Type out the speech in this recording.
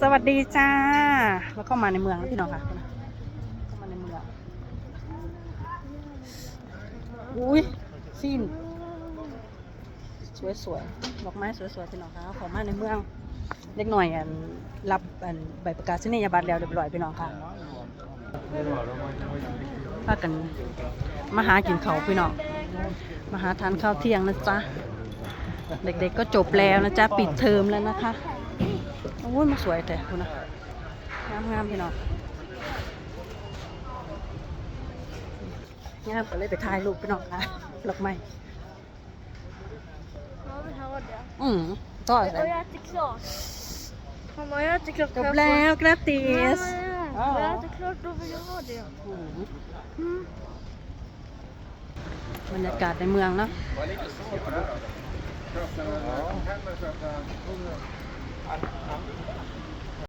สวัสดีจ้า แล้วก็มาในเมืองพี่น้องค่ะมาในเมืองอุ้ยฟินสวยๆดอกไม้สวยๆพี่น้องค่ะขอมาในเมืองเล็กหน่อยอันรับอันใบประกาศนียบัตรแล้วเรียบร้อยพี่น้องค่ะพากันมาหากินเขาพี่น้องมาหาทานข้าวเที่ยงนะจ๊ะเด็กๆก็จบแล้วนะจ๊ะปิดเทอมแล้วนะคะ อ้ยมาสวยแต่คุณนะงามงามพี่น้องงามก็เลยไปถ่ายรูปพี่น้องนะหลอกไม่อืมต่อเลยจิ๊กจบแล้วกราติส Ja, det är klart då vill jag ha det. Mm. บรรยากาศในเมืองเนาะ